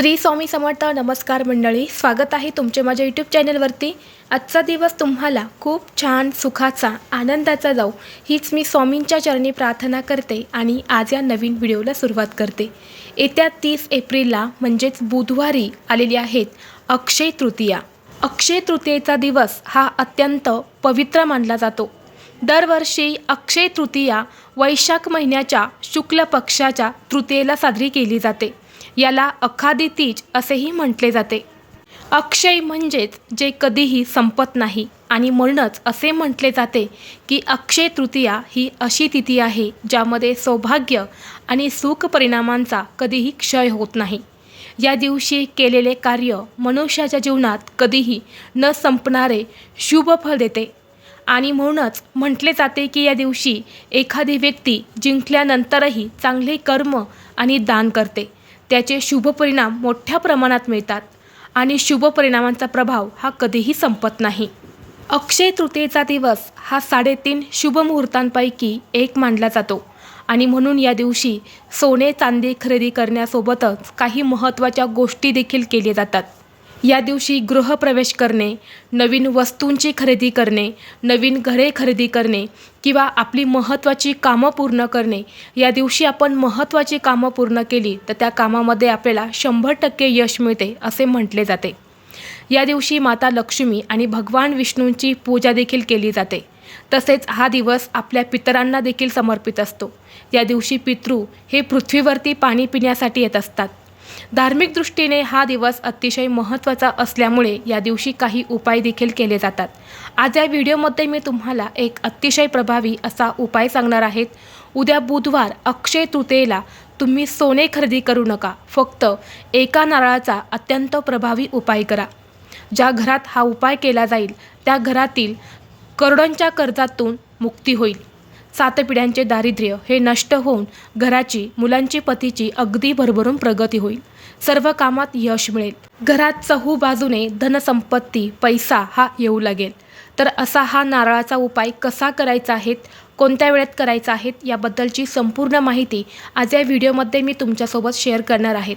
श्री स्वामी समर्थ नमस्कार मंडळी स्वागत आहे तुमचे माझ्या यूट्यूब चॅनलवरती. आजचा दिवस तुम्हाला खूप छान सुखाचा आनंदाचा जाऊ हीच मी स्वामींच्या चरणी प्रार्थना करते आणि आज या नवीन व्हिडिओला सुरुवात करते. येत्या तीस एप्रिलला म्हणजेच बुधवारी आलेली आहेत अक्षय तृतीया. अक्षय तृतीयेचा दिवस हा अत्यंत पवित्र मानला जातो. दरवर्षी अक्षय तृतीया वैशाख महिन्याच्या शुक्ल पक्षाच्या तृतीयेला साजरी केली जाते. याला अखादी तीज असेही म्हटले जाते. अक्षय म्हणजेच जे कधीही संपत नाही आणि म्हणूनच असे म्हटले जाते की अक्षय तृतीया ही अशी तिथी आहे ज्यामध्ये सौभाग्य आणि सुख परिणामांचा कधीही क्षय होत नाही. या दिवशी केलेले कार्य मनुष्याच्या जीवनात कधीही न संपणारे शुभ फळ देते. आणि म्हणूनच म्हटले जाते की या दिवशी एखादी व्यक्ती जिंकल्यानंतरही चांगले कर्म आणि दान करते. त्याचे शुभ परिणाम मोठ्या प्रमाणात मिळतात आणि शुभ परिणामांचा प्रभाव हा कधीही संपत नाही. अक्षय तृतीयेचा दिवस हा साडेतीन शुभ मुहूर्तांपैकी एक मानला जातो आणि म्हणून या दिवशी सोने चांदी खरेदी करण्यासोबतच काही महत्त्वाच्या गोष्टी देखील केल्या जातात. या दिवशी गृहप्रवेश करणे नवीन वस्तूंची खरेदी करणे नवीन घरे खरेदी करणे किंवा आपली महत्त्वाची कामं पूर्ण करणे या दिवशी आपण महत्त्वाची कामं पूर्ण केली तर त्या कामामध्ये आपल्याला शंभर टक्के यश मिळते असे म्हटले जाते. या दिवशी माता लक्ष्मी आणि भगवान विष्णूंची पूजा देखील केली जाते. तसेच हा दिवस आपल्या पितरांना देखील समर्पित असतो. या दिवशी पितृ हे पृथ्वीवरती पाणी पिण्यासाठी येत असतात. धार्मिक दृष्टीने हा दिवस अतिशय महत्त्वाचा असल्यामुळे या दिवशी काही उपाय देखील केले जातात. आज या व्हिडिओमध्ये मी तुम्हाला एक अतिशय प्रभावी असा उपाय सांगणार आहेत उद्या बुधवार अक्षय तृतीयेला तुम्ही सोने खरेदी करू नका. फक्त एका नारळाचा अत्यंत प्रभावी उपाय करा. ज्या घरात हा उपाय केला जाईल त्या घरातील करोडोंच्या कर्जातून मुक्ती होईल. सात पिढ्यांचे दारिद्र्य हे नष्ट होऊन घराची मुलांची पतीची अगदी भरभरून प्रगती होईल. सर्व कामात यश मिळेल. घरात चहू बाजूने धनसंपत्ती पैसा हा येऊ लागेल. तर असा हा नारळाचा उपाय कसा करायचा आहे कोणत्या वेळेत करायचा आहे याबद्दलची संपूर्ण माहिती आज या व्हिडिओमध्ये मी तुमच्यासोबत शेअर करणार आहेत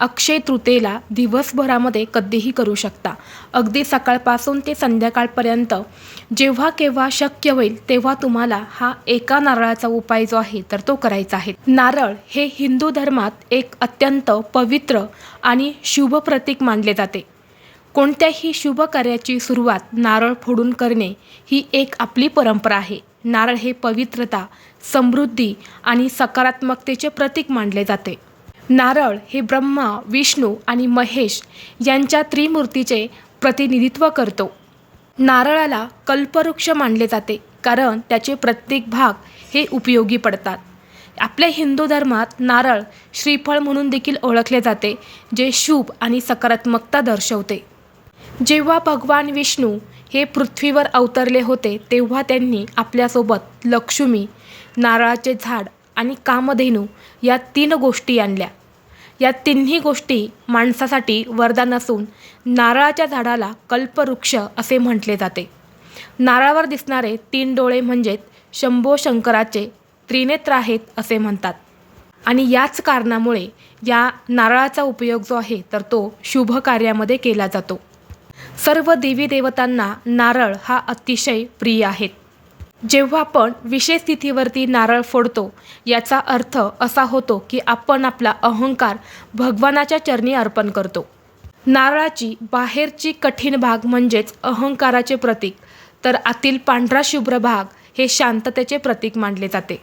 अक्षय तृतीयेला दिवसभरामध्ये कधीही करू शकता. अगदी सकाळपासून ते संध्याकाळपर्यंत जेव्हा केव्हा शक्य होईल तेव्हा तुम्हाला हा एका नारळाचा उपाय जो आहे तर तो करायचा आहे. नारळ हे हिंदू धर्मात एक अत्यंत पवित्र आणि शुभ प्रतीक मानले जाते. कोणत्याही शुभ कार्याची सुरुवात नारळ फोडून करणे ही एक आपली परंपरा आहे. नारळ हे पवित्रता समृद्धी आणि सकारात्मकतेचे प्रतीक मानले जाते. नारळ हे ब्रह्मा विष्णू आणि महेश यांच्या त्रिमूर्तीचे प्रतिनिधित्व करतो. नारळाला कल्पवृक्ष मानले जाते कारण त्याचे प्रत्येक भाग हे उपयोगी पडतात. आपल्या हिंदू धर्मात नारळ श्रीफळ म्हणून देखील ओळखले जाते जे शुभ आणि सकारात्मकता दर्शवते. जेव्हा भगवान विष्णू हे पृथ्वीवर अवतरले होते तेव्हा त्यांनी आपल्यासोबत लक्ष्मी नारळाचे झाड आणि कामधेनू या तीन गोष्टी आणल्या. या तिन्ही गोष्टी माणसासाठी वरदान असून नारळाच्या झाडाला कल्पवृक्ष असे म्हटले जाते. नारळावर दिसणारे तीन डोळे म्हणजेच शंभो शंकराचे त्रिनेत्र आहेत असे म्हणतात. आणि याच कारणामुळे या नारळाचा उपयोग जो आहे तर तो शुभ कार्यामध्ये केला जातो. सर्व देवी देवतांना नारळ हा अतिशय प्रिय आहेत जेव्हा आपण विशेष स्थितीवरती नारळ फोडतो याचा अर्थ असा होतो की आपण आपला अहंकार भगवानाच्या चरणी अर्पण करतो. नारळाची बाहेरची कठीण भाग म्हणजेच अहंकाराचे प्रतीक तर आतील पांढरा शुभ्र भाग हे शांततेचे प्रतीक मानले जाते.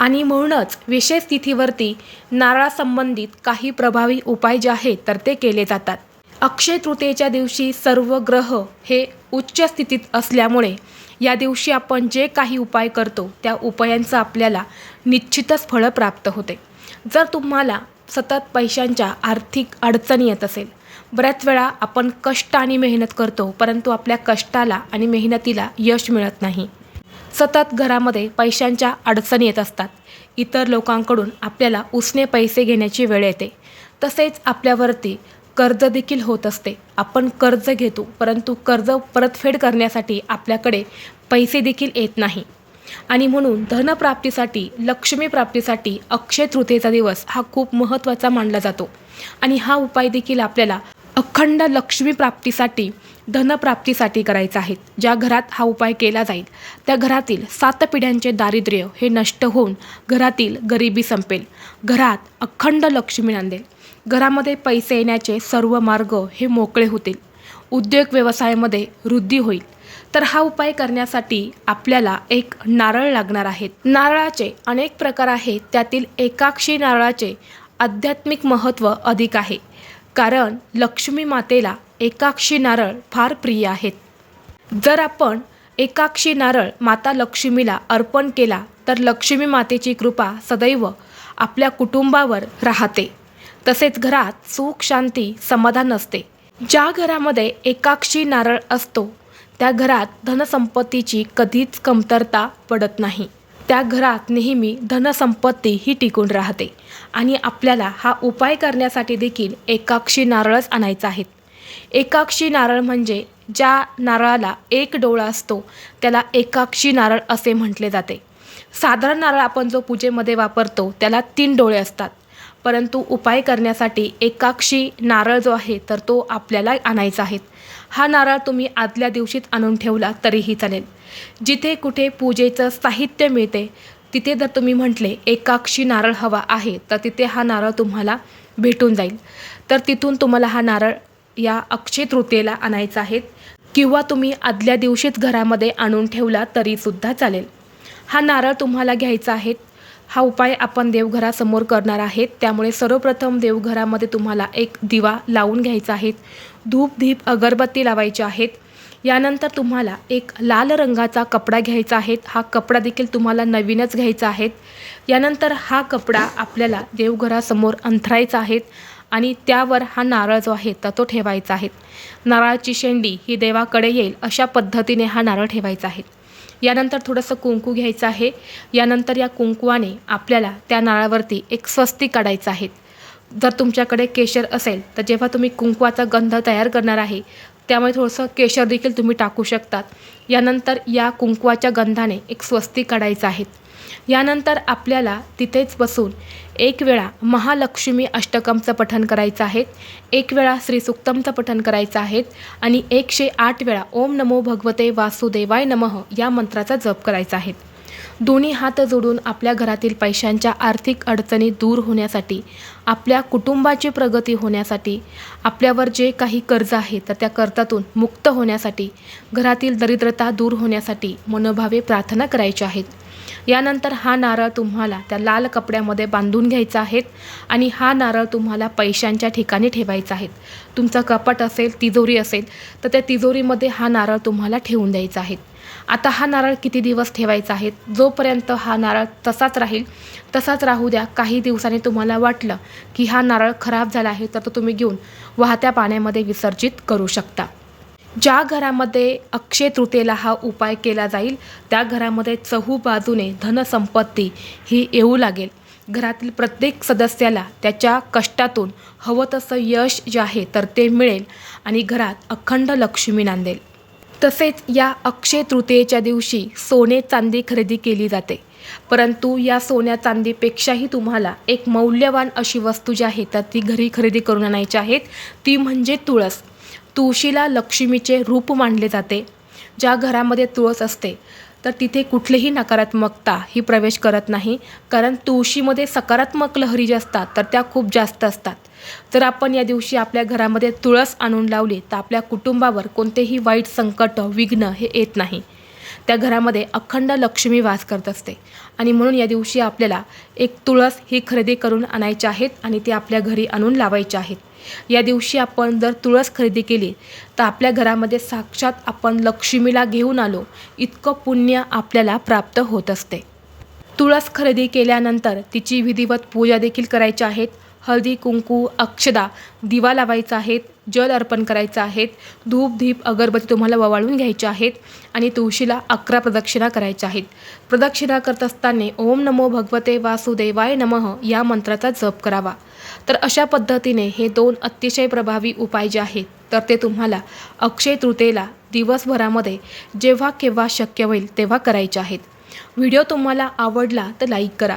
आणि म्हणूनच विशेष स्थितीवरती नारळासंबंधित काही प्रभावी उपाय जे आहेत तर ते केले जातात. अक्षय तृतीयेच्या दिवशी सर्व ग्रह हे उच्च स्थितीत असल्यामुळे या दिवशी आपण जे काही उपाय करतो त्या उपायांचं आपल्याला निश्चितच फळं प्राप्त होते. जर तुम्हाला सतत पैशांच्या आर्थिक अडचणी येत असेल बऱ्याच वेळा आपण कष्ट आणि मेहनत करतो परंतु आपल्या कष्टाला आणि मेहनतीला यश मिळत नाही. सतत घरामध्ये पैशांच्या अडचणी येत असतात. इतर लोकांकडून आपल्याला उसने पैसे घेण्याची वेळ येते. तसेच आपल्यावरती कर्ज देखील होत असते. आपण कर्ज घेतो परंतु कर्ज परतफेड करण्यासाठी आपल्याकडे पैसे देखील येत नाही. आणि म्हणून धनप्राप्तीसाठी लक्ष्मीप्राप्तीसाठी अक्षय तृतीयेचा दिवस हा खूप महत्त्वाचा मानला जातो. आणि हा उपाय देखील आपल्याला अखंड लक्ष्मी प्राप्तीसाठी धनप्राप्तीसाठी करायचा आहे ज्या घरात हा उपाय केला जाईल त्या घरातील सात पिढ्यांचे दारिद्र्य हे नष्ट होऊन घरातील गरिबी संपेल. घरात अखंड लक्ष्मी नांदेल. घरामध्ये पैसे येण्याचे सर्व मार्ग हे मोकळे होतील. उद्योग व्यवसायामध्ये वृद्धी होईल. तर हा उपाय करण्यासाठी आपल्याला एक नारळ लागणार आहेत. नारळाचे अनेक प्रकार आहेत. त्यातील एकाक्षी नारळाचे आध्यात्मिक महत्त्व अधिक आहे. कारण लक्ष्मी मातेला एकाक्षी नारळ फार प्रिय आहेत. जर आपण एकाक्षी नारळ माता लक्ष्मीला अर्पण केला तर लक्ष्मी मातेची कृपा सदैव आपल्या कुटुंबावर राहते. तसेच घरात सुख शांती समाधान असते. ज्या घरामध्ये एकाक्षी नारळ असतो त्या घरात धनसंपत्तीची कधीच कमतरता पडत नाही. त्या घरात नेहमी धनसंपत्ती ही टिकून राहते आणि आपल्याला हा उपाय करण्यासाठी देखील एकाक्षी नारळच आणायचा आहे. एकाक्षी नारळ म्हणजे ज्या नारळाला एक डोळा असतो त्याला एकाक्षी नारळ असे म्हटले जाते. साधारण नारळ आपण जो पूजेमध्ये वापरतो त्याला तीन डोळे असतात. परंतु उपाय करण्यासाठी एकाक्षी नारळ जो आहे तर तो आपल्याला आणायचा आहे. हा नारळ तुम्ही आदल्या दिवशीच आणून ठेवला तरीही चालेल. जिथे कुठे पूजेचं साहित्य मिळते तिथे जर तुम्ही म्हटले एकाक्षी नारळ हवा आहे तर तिथे हा नारळ तुम्हाला भेटून जाईल. तर तिथून तुम्हाला हा नारळ या अक्षय तृतीयेला आणायचा आहे किंवा तुम्ही आदल्या दिवशीच घरामध्ये आणून ठेवला तरीसुद्धा चालेल. हा नारळ तुम्हाला घ्यायचा आहे हा उपाय आपण देवघरासमोर करणार आहेत. त्यामुळे सर्वप्रथम देवघरामध्ये तुम्हाला एक दिवा लावून घ्यायचा आहे. धूप धीप अगरबत्ती लावायची आहेत. यानंतर तुम्हाला एक लाल रंगाचा कपडा घ्यायचा आहे. हा कपडा देखील तुम्हाला नवीनच घ्यायचा आहे. यानंतर हा कपडा आपल्याला देवघरासमोर अंथरायचा आहे आणि त्यावर हा नारळ जो आहे तर तो ठेवायचा आहे. नारळाची शेंडी ही देवाकडे येईल अशा पद्धतीने हा नारळ ठेवायचा आहे. यानंतर थोडंसं कुंकू घ्यायचं आहे. यानंतर या कुंकवाने आपल्याला त्या नाळावरती एक स्वस्ती काढायचं आहे. जर तुमच्याकडे केशर असेल तर जेव्हा तुम्ही कुंकवाचा गंध तयार करणार आहे त्यामुळे थोडंसं केशर देखील तुम्ही टाकू शकतात. यानंतर या कुंकवाच्या गंधाने एक स्वस्ती काढायचं आहे. यानंतर आपल्याला तिथेच बसून एक वेळा महालक्ष्मी अष्टकमचं पठण करायचं आहे एक वेळा श्रीसुक्तमचं पठण करायचं आहे आणि एकशे आठ वेळा ओम नमो भगवते वासुदेवाय नमः या मंत्राचा जप करायचा आहे. दोन्ही हात जोडून आपल्या घरातील पैशांच्या आर्थिक अडचणी दूर होण्यासाठी आपल्या कुटुंबाची प्रगती होण्यासाठी आपल्यावर जे काही कर्ज आहे तर त्या कर्जातून मुक्त होण्यासाठी घरातील दरिद्रता दूर होण्यासाठी मनोभावे प्रार्थना करायच्या आहेत. यानंतर हा नारळ तुम्हाला त्या लाल कपड्यामध्ये बांधून घ्यायचा आहे आणि हा नारळ तुम्हाला पैशांच्या ठिकाणी ठेवायचा आहे. तुमचं कपाट असेल तिजोरी असेल तर त्या तिजोरीमध्ये हा नारळ तुम्हाला ठेवून द्यायचा आहे. आता हा नारळ किती दिवस ठेवायचा आहे? जोपर्यंत हा नारळ तसाच राहील तसाच राहू द्या. काही दिवसांनी तुम्हाला वाटलं की हा नारळ खराब झाला आहे तर तो तुम्ही घेऊन वाहत्या पाण्यामध्ये विसर्जित करू शकता. ज्या घरामध्ये अक्षय तृतीयेला हा उपाय केला जाईल त्या घरामध्ये चहू बाजूने धनसंपत्ती ही येऊ लागेल. घरातील प्रत्येक सदस्याला त्याच्या कष्टातून हवं तसं यश जे आहे तर ते मिळेल आणि घरात अखंड लक्ष्मी नांदेल. तसेच या अक्षय तृतीयेच्या दिवशी सोने चांदी खरेदी केली जाते. परंतु या सोन्या चांदीपेक्षाही तुम्हाला एक मौल्यवान अशी वस्तू जी आहे तर ती घरी खरेदी करून आणायची आहेत ती म्हणजे तुळस. तुळशीला लक्ष्मीचे रूप मानले जाते ज्या घरामध्ये तुळस असते तर तिथे कुठलीही नकारात्मकता ही प्रवेश करत नाही. कारण तुळशीमध्ये सकारात्मक लहरी ज्या असतात तर त्या खूप जास्त असतात. जर आपण या दिवशी आपल्या घरामध्ये तुळस आणून लावली तर आपल्या कुटुंबावर कोणतेही वाईट संकट विघ्न हे येत नाही. त्या घरामध्ये अखंड लक्ष्मी वास करत असते. आणि म्हणून या दिवशी आपल्याला एक तुळस ही खरेदी करून आणायचे आहेत आणि ती आपल्या घरी आणून लावायचे आहेत. या दिवशी आपण जर तुळस खरेदी केली तर आपल्या घरामध्ये साक्षात आपण लक्ष्मीला घेऊन आलो इतकं पुण्य आपल्याला प्राप्त होत असते. तुळस खरेदी केल्यानंतर तिची विधिवत पूजा देखील करायची आहेत हळदी कुंकू अक्षदा दिवा लावायचा आहेत जल अर्पण करायचं आहेत धूप धीप अगरबत्ती तुम्हाला ववाळून घ्यायचे आहेत आणि तुळशीला अकरा प्रदक्षिणा करायच्या आहेत. प्रदक्षिणा करत असताना ओम नमो भगवते वासुदेवाय नमः या मंत्राचा जप करावा. तर अशा पद्धतीने हे दोन अतिशय प्रभावी उपाय जे आहेत तर ते तुम्हाला अक्षय तृतीयेला दिवसभरामध्ये जेव्हा केव्हा शक्य होईल तेव्हा करायचे आहेत. व्हिडिओ तुम्हाला आवडला तर लाईक करा.